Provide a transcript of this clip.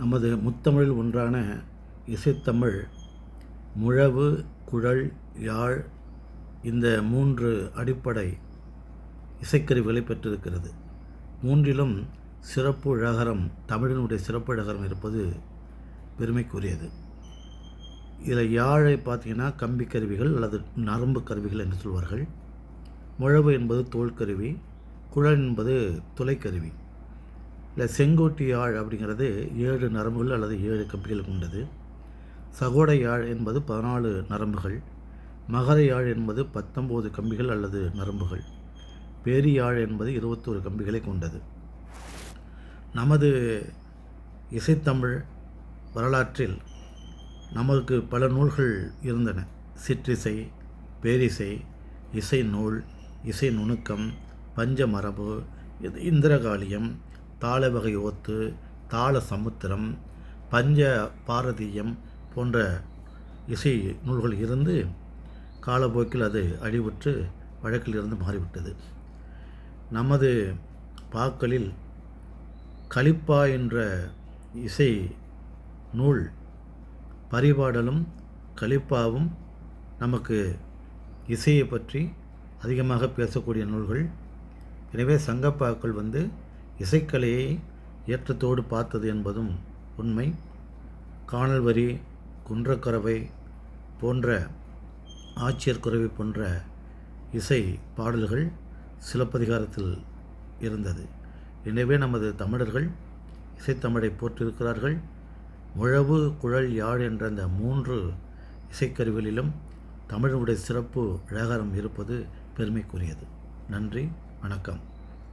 நமது முத்தமிழில் ஒன்றான இசைத்தமிழ் முழவு குழல் யாழ் இந்த மூன்று அடிப்படை இசைக்கருவிகளை பெற்றிருக்கிறது. மூன்றிலும் சிறப்பு இழகரம் தமிழினுடைய சிறப்பு இழகரம் இருப்பது பெருமைக்குரியது. இதில் யாழை பார்த்தீங்கன்னா கம்பி கருவிகள் அல்லது நரம்பு கருவிகள் என்று சொல்வார்கள். முழவு என்பது தோல் கருவி குழல் என்பது துளைக்கருவி இல்லை செங்கோட்டி யாழ் அப்படிங்கிறது ஏழு நரம்புகள் அல்லது ஏழு கம்பிகள் கொண்டது. சகோடை யாழ் என்பது பதினாலு நரம்புகள். மகர யாழ் என்பது பத்தொம்போது கம்பிகள் அல்லது நரம்புகள். பேரியாழ் என்பது இருபத்தோரு கம்பிகளை கொண்டது. நமது இசைத்தமிழ் வரலாற்றில் நமக்கு பல நூல்கள் இருந்தன. சிற்றிசை பேரிசை இசை நூல் இசை நுணுக்கம் பஞ்சமரபு இது இந்திரகாளியம் தாள வகை ஓத்து தாள சமுத்திரம் பஞ்ச பாரதியம் போன்ற இசை நூல்கள் இருந்து காலப்போக்கில் அது அழிவுற்று வழக்கில் இருந்து மாறிவிட்டது. நமது பாக்களில் கலிப்பா என்ற இசை நூல் பரிபாடலும் கலிப்பாவும் நமக்கு இசையை பற்றி அதிகமாக பேசக்கூடிய நூல்கள். எனவே சங்கப்பாக்கள் வந்து இசைக்கலையை ஏற்றத்தோடு பார்த்தது என்பதும் உண்மை. காணல் வரி குன்றக்கரவை போன்ற ஆட்சியர் குறவை போன்ற இசை பாடல்கள் சிலப்பதிகாரத்தில் இருந்தது. எனவே நமது தமிழர்கள் இசைத்தமிழை போற்றிருக்கிறார்கள். முழவு குழல் யாழ் என்ற அந்த மூன்று இசைக்கருவிகளிலும் தமிழனுடைய சிறப்பு அழகாரம் இருப்பது பெருமைக்குரியது. நன்றி வணக்கம்.